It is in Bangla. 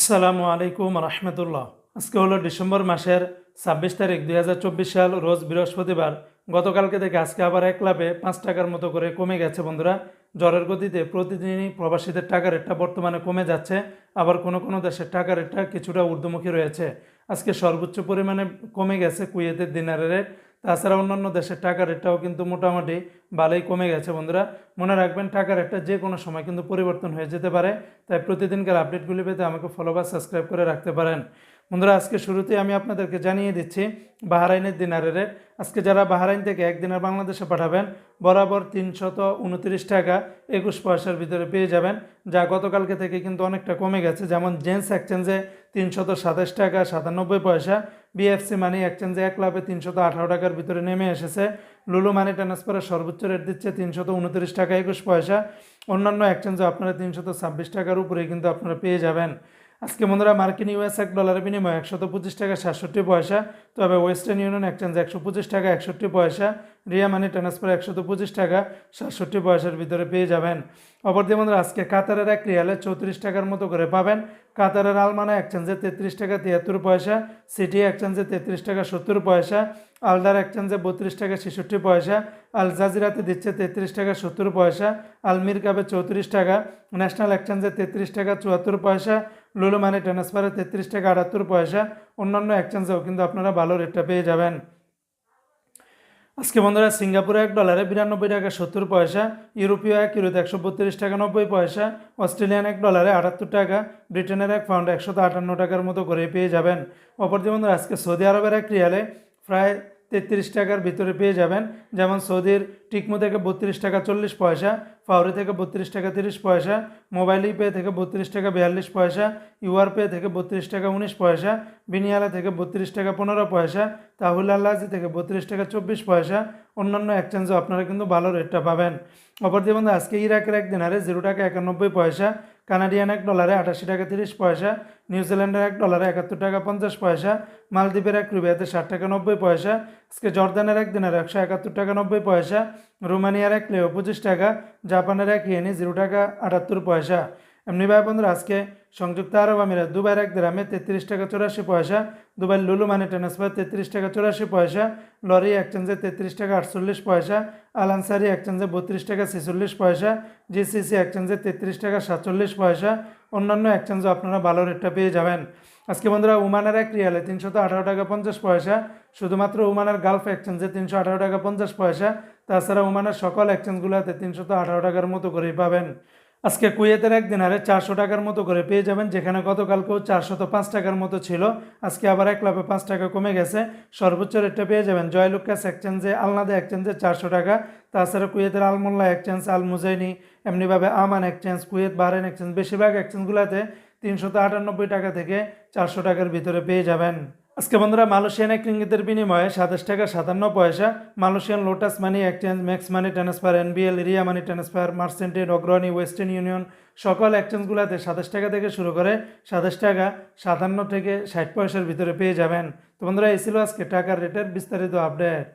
আসসালামু আলাইকুম রহমতুল্লাহ। আজকে হলো ডিসেম্বর মাসের ছাব্বিশ তারিখ দুই হাজার চব্বিশ সাল, রোজ বৃহস্পতিবার। গতকালকে থেকে আজকে আবার এক লাভে পাঁচ টাকার মতো করে কমে গেছে বন্ধুরা। জ্বরের গতিতে প্রতিদিনই প্রবাসীদের টাকা রেটটা বর্তমানে কমে যাচ্ছে। আবার কোনো কোনো দেশের টাকা রেটটা কিছুটা ঊর্ধ্বমুখী রয়েছে। আজকে সর্বোচ্চ পরিমাণে কমে গেছে কুয়েতের দিনারের রেট। তাছাড়া অন্যান্য দেশের টাকা রেটটাও কিন্তু মোটামুটি ভালোই কমে গেছে, বন্ধুরা। মনে রাখবেন টাকা রেটটা যে কোনো সময় কিন্তু পরিবর্তন হয়ে যেতে পারে। তাই প্রতিদিনকার আপডেটগুলি পেতে আমাকে ফলো বা সাবস্ক্রাইব করে রাখতে পারেন। বন্ধুরা, আজকে শুরুতে আমি আপনাদেরকে জানিয়ে দিচ্ছি বাহারাইনের দিনারের রেট। আজকে যারা বাহারাইন থেকে এক দিনের বাংলাদেশে পাঠাবেন, বরাবর তিনশত উনত্রিশ টাকা একুশ পয়সার ভিতরে পেয়ে যাবেন, যা গতকালকে থেকে কিন্তু অনেকটা কমে গেছে। যেমন জেন্টস এক্সচেঞ্জে তিনশত সাতাশ টাকা সাতানব্বই পয়সা, বিএফসি মানি এক্সচেঞ্জে এক লাভে তিনশত আঠারো টাকার ভিতরে নেমে এসেছে। লুলু মানি ট্রান্সফারের সর্বোচ্চ রেট দিচ্ছে তিনশত উনত্রিশ টাকা একুশ পয়সা। অন্যান্য এক্সচেঞ্জে আপনারা তিনশত ছাব্বিশ টাকার উপরেই কিন্তু আপনারা পেয়ে যাবেন। আজকে বন্ধুরা মার্কিন ইউএস এক ডলারের বিনিময়ে একশত পঁচিশ টাকা সাতষট্টি পয়সা, তবে ওয়েস্টার্ন ইউনিয়ন এক্সচেঞ্জ একশো পঁচিশ টাকা একষট্টি পয়সা, রিয়া মানি ট্রান্সফার একশত পঁচিশ টাকা সাতষট্টি পয়সার ভিতরে পেয়ে যাবেন। অপরদিকে বন্ধুরা আজকে কাতারের এক রিয়ালে চৌত্রিশ টাকার মতো করে পাবেন। কাতারের আলমানা এক্সচেঞ্জে তেত্রিশ টাকা তিয়াত্তর পয়সা, সিটি এক্সচেঞ্জে তেত্রিশ টাকা সত্তর পয়সা, আলদার এক্সচেঞ্জে বত্রিশ টাকা ছেষট্টি পয়সা, আল জাজিরাতে দিচ্ছে তেত্রিশ টাকা সত্তর পয়সা আলমির কাপে চৌত্রিশ টাকা, ন্যাশনাল এক্সচেঞ্জে তেত্রিশ টাকা চুয়াত্তর পয়সা লুলু মানি ট্রান্সফারে তেত্রিশ টাকা আটাত্তর পয়সা। অন্যান্য এক্সচেঞ্জেও কিন্তু আপনারা ভালো রেটটা পেয়ে যাবেন। আজকে বন্ধুরা, সিঙ্গাপুরে এক ডলারে বিরানব্বই টাকা সত্তর পয়সা, ইউরোপীয় এক, ইউরোতে একশো বত্রিশ টাকা নব্বই পয়সা, অস্ট্রেলিয়ান এক ডলারে আটাত্তর টাকা, ব্রিটেনের এক পাউন্ড একশত আটান্ন টাকার মতো করে পেয়ে যাবেন। অপরদিকে বন্ধুরা, আজকে সৌদি আরবের এক রিয়ালে প্রায় তেত্রিশ টাকার ভিতরে পেয়ে যাবেন। যেমন সৌদির টিকমো থেকে বত্রিশ টাকা চল্লিশ পয়সা, ফাউরি থেকে বত্রিশ টাকা তিরিশ পয়সা, মোবাইল পে থেকে বত্রিশ টাকা বিয়াল্লিশ পয়সা ইউআর পে থেকে বত্রিশ টাকা উনিশ পয়সা, বিনিয়ালা থেকে বত্রিশ টাকা পনেরো পয়সা, তাহুল আল্লাজি থেকে বত্রিশ টাকা চব্বিশ পয়সা, অন্যান্য এক্সচেঞ্জও আপনারা কিন্তু ভালো রেটটা পাবেন। অপরদিকে বন্ধু, আজকে ইরাকের এক দিনারে জিরো টাকা একানব্বই পয়সা, কানাডিয়ান এক ডলারে আটাশি টাকা তিরিশ পয়সা, নিউজিল্যান্ডের এক ডলারে একাত্তর টাকা পঞ্চাশ পয়সা, মালদ্বীপের এক রুবিয়াতে ষাট টাকা নব্বই পয়সা আজকে জর্দানের এক দিনের একশো একাত্তর টাকা নব্বই পয়সা, রোমানিয়ার এক লেও পঁচিশ টাকা, জাপানের এক ইয়েনি জিরো টাকা আটাত্তর পয়সা। এমনি ভাই বন্ধুরা, আজকে সংযুক্ত আরব আমিরাত দুবাইয়ের এক গ্রামে তেত্রিশ টাকা চৌরাশি পয়সা দুবাই লুলু মানি ট্রান্সফার তেত্রিশ টাকা চৌরাশি পয়সা, লরি এক্সচেঞ্জে তেত্রিশ টাকা আটচল্লিশ পয়সা আলানসারি এক্সচেঞ্জে বত্রিশ টাকা ছেচল্লিশ পয়সা, জিসিসি এক্সচেঞ্জে তেত্রিশ টাকা সাতচল্লিশ পয়সা, অন্যান্য এক্সচেঞ্জও আপনারা ভালো রেটটা পেয়ে যাবেন। আজকে বন্ধুরা উমানের এক রিয়ালে তিনশত আঠারো টাকা পঞ্চাশ পয়সা শুধুমাত্র উমানের গালফ এক্সচেঞ্জে তিনশো আঠারো টাকা পঞ্চাশ পয়সা, তাছাড়া উমানের সকল এক্সচেঞ্জগুলোতে তিনশো তো আঠারো টাকার মতো করেই পাবেন। আজকে কুয়েতের একদিন দিনারে চারশো টাকার মতো করে পেয়ে যাবেন, যেখানে গতকালকেও চারশো তো পাঁচ টাকার মতো ছিল, আজকে আবার এক লাভে পাঁচ টাকা কমে গেছে। সর্বোচ্চ রেটটা পেয়ে যাবেন জয়লুকাস এক্সচেঞ্জে আলনাদা এক্সচেঞ্জে চারশো টাকা, তাছাড়া কুয়েতের আলমোল্লা এক্সচেঞ্জ আল মুজাইনি এমনিভাবে Aman exchange Kuwait Bahrain exchange বেশিরভাগ এক্সচেঞ্জগুলোতে তিনশত আটানব্বই টাকা থেকে চারশো টাকার ভিতরে পেয়ে যাবেন। আজকে বন্ধুরা মালয়েশিয়ান এক রিঙ্গিতের বিনিময়ে সাতাশ টাকা সাতান্ন পয়সা, Malaysian Lotus money exchange, Max money transfer, NBL, Area money transfer, Merchantrade, Agrani, Western Union, সকল এক্সচেঞ্জগুলোতে সাতাশ টাকা থেকে শুরু করে সাতাশ টাকা সাতান্ন থেকে ষাট পয়সার ভিতরে পেয়ে যাবেন। তো বন্ধুরা, এই ছিল আজকে টাকার রেটের বিস্তারিত আপডেট